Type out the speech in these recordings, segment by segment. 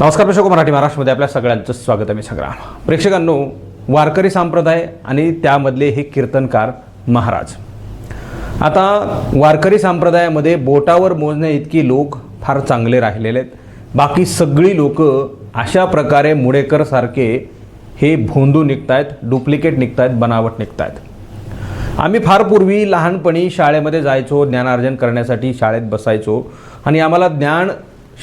नमस्कार प्रेक्षक हो, मराठी महाराष्ट्रमध्ये आपल्या सगळ्यांचं स्वागत आहे. मी संग्राम प्रेक्षकांनो वारकरी संप्रदाय आणि त्यामधले हे कीर्तनकार महाराज. आता वारकरी संप्रदायामध्ये बोटावर मोजण्या इतकी लोक फार चांगले राहिलेले आहेत. बाकी सगळी लोक अशा प्रकारे मुडेकरसारखे हे भोंदू निघतायत डुप्लिकेट निघतायत बनावट निघतायत. आम्ही फार पूर्वी लहानपणी शाळेमध्ये जायचो ज्ञानार्जन करण्यासाठी शाळेत बसायचो आणि आम्हाला ज्ञान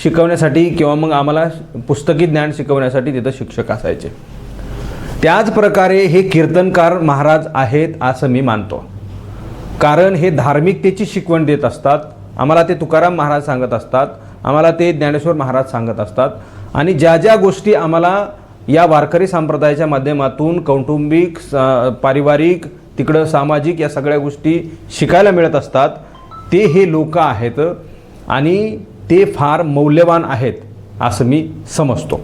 शिकवण्यासाठी किंवा मग आम्हाला पुस्तकी ज्ञान शिकवण्यासाठी तिथं शिक्षक असायचे. त्याच प्रकारे हे कीर्तनकार महाराज आहेत असं मी मानतो. कारण हे धार्मिकतेची शिकवण देत असतात. आम्हाला ते तुकाराम महाराज सांगत असतात. आम्हाला ते ज्ञानेश्वर महाराज सांगत असतात. आणि ज्या ज्या गोष्टी आम्हाला या वारकरी संप्रदायाच्या माध्यमातून कौटुंबिक स- पारिवारिक तिकडं सामाजिक या सगळ्या गोष्टी शिकायला मिळत असतात ते हे लोक आहेत. आणि ते फार मौल्यवान आहेत असं मी समजतो.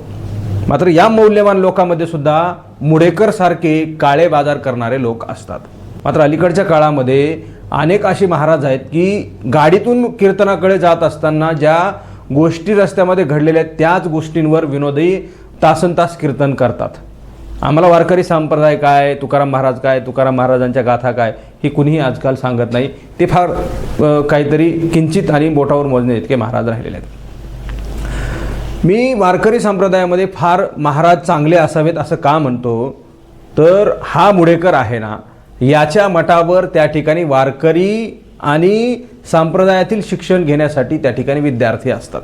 मात्र या मौल्यवान लोकांमध्ये सुद्धा मुडेकरसारखे काळे बाजार करणारे लोक असतात. मात्र अलीकडच्या काळामध्ये अनेक असे महाराज आहेत की गाडीतून कीर्तनाकडे जात असताना ज्या गोष्टी रस्त्यामध्ये घडलेल्या आहेत त्याच गोष्टींवर विनोदही तासन तास कीर्तन करतात. आम्हाला वारकरी संप्रदाय काय तुकाराम महाराज काय तुकाराम महाराजांच्या गाथा काय हे कुणीही आजकाल सांगत नाही. ते फार काहीतरी किंचित आणि बोटावर मोजणे इतके महाराज राहिलेले आहेत. मी वारकरी संप्रदायामध्ये फार महाराज चांगले असावेत असं का म्हणतो? तर हा मुडेकर आहे ना याच्या मठावर त्या ठिकाणी वारकरी आणि संप्रदायातील शिक्षण घेण्यासाठी त्या ठिकाणी विद्यार्थी असतात.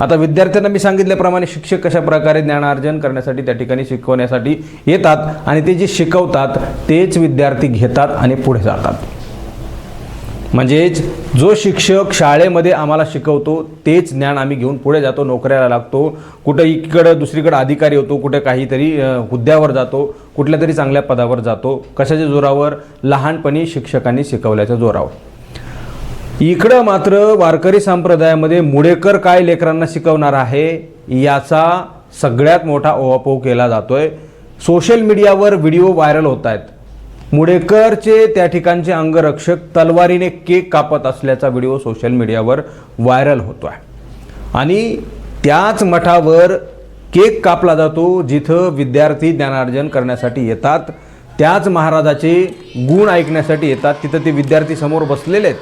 आता विद्यार्थ्यांना मी सांगितल्याप्रमाणे शिक्षक कशा प्रकारे ज्ञानार्जन करण्यासाठी त्या ठिकाणी शिकवण्यासाठी येतात आणि ते जे शिकवतात तेच विद्यार्थी घेतात आणि पुढे जातात. म्हणजेच जो शिक्षक शाळेमध्ये आम्हाला शिकवतो तेच ज्ञान आम्ही घेऊन पुढे जातो नोकऱ्याला लागतो कुठं इकडं दुसरीकडं अधिकारी होतो कुठे काहीतरी हुद्द्यावर जातो कुठल्या तरी चांगल्या पदावर जातो कशाच्या जोरावर? लहानपणी शिक्षकांनी शिकवल्याच्या जोरावर. इकडं मात्र वारकरी संप्रदायामध्ये मुडेकर काय लेकरांना शिकवणार आहे याचा सगळ्यात मोठा ओवापोह केला जातोय. सोशल मीडियावर व्हिडिओ व्हायरल होत आहेत. मुडेकरचे त्या ठिकाणचे अंगरक्षक तलवारीने केक कापत असल्याचा व्हिडिओ सोशल मीडियावर व्हायरल होतो आहे आणि त्याच मठावर केक कापला जातो जिथं विद्यार्थी ज्ञानार्जन करण्यासाठी येतात. त्याच महाराजाचे गुण ऐकण्यासाठी येतात. तिथं ते विद्यार्थी समोर बसलेले आहेत.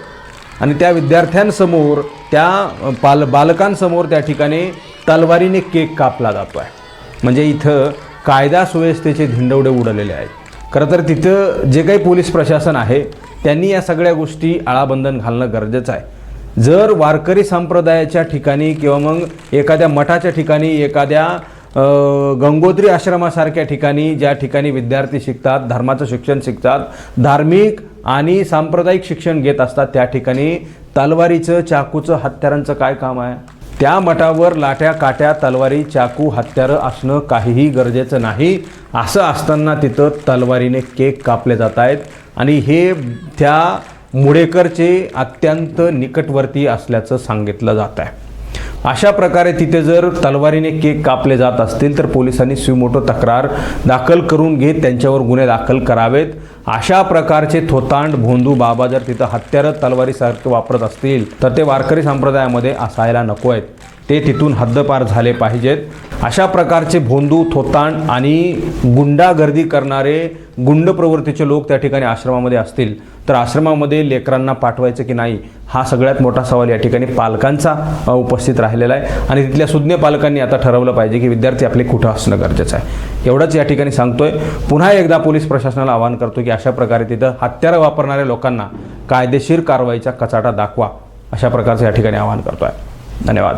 आणि त्या विद्यार्थ्यांसमोर त्या पाल बालकांसमोर त्या ठिकाणी तलवारीने केक कापला जातो आहे म्हणजे इथं कायदा सुव्यवस्थेचे धिंडवडे उडलेले आहेत. खरं तर तिथं जे काही पोलीस प्रशासन आहे त्यांनी या सगळ्या गोष्टी आळाबंधन घालणं गरजेचं आहे. जर वारकरी संप्रदायाच्या ठिकाणी किंवा मग एखाद्या मठाच्या ठिकाणी एखाद्या गंगोत्री आश्रमासारख्या ठिकाणी ज्या ठिकाणी विद्यार्थी शिकतात धर्माचं शिक्षण शिकतात धार्मिक आणि सांप्रदायिक शिक्षण घेत असतात त्या ठिकाणी तलवारीचं चाकूचं हत्यारांचं काय काम आहे? त्या मठावर लाट्या काट्या तलवारी चाकू हत्यारं असणं काहीही गरजेचं नाही. असं असताना तिथं तलवारीने केक कापले जात आहेत. आणि हे त्या मुडेकरचे अत्यंत निकटवर्ती असल्याचं सांगितलं जात आहे. अशा प्रकारे तिथे जर तलवारीने केक कापले जात असतील तर पोलिसांनी सुमोटो तक्रार दाखल करून घेत त्यांच्यावर गुन्हे दाखल करावेत. अशा प्रकारचे थोतांड भोंदू बाबा जर तिथं हत्यारं तलवारीसारखे वापरत असतील तर ते वारकरी संप्रदायामध्ये असायला नको आहेत. ते तिथून हद्दपार झाले पाहिजेत. अशा प्रकारचे भोंदू थोतांड आणि गुंडागर्दी करणारे गुंड प्रवृत्तीचे लोक त्या ठिकाणी आश्रमामध्ये असतील. तर आश्रमामध्ये लेकरांना पाठवायचं की नाही हा सगळ्यात मोठा सवाल या ठिकाणी पालकांचा उपस्थित राहिलेला आहे. आणि तिथल्या सुज्ञ पालकांनी आता ठरवलं पाहिजे की विद्यार्थी आपले कुठं असणं गरजेचं आहे. एवढंच या ठिकाणी सांगतोय. पुन्हा एकदा पोलीस प्रशासनाला आवाहन करतो की अशा प्रकारे तिथं हत्यारं वापरणाऱ्या लोकांना कायदेशीर कारवाईचा कचाटा दाखवा अशा प्रकारचं या ठिकाणी आवाहन करतो आहे धन्यवाद.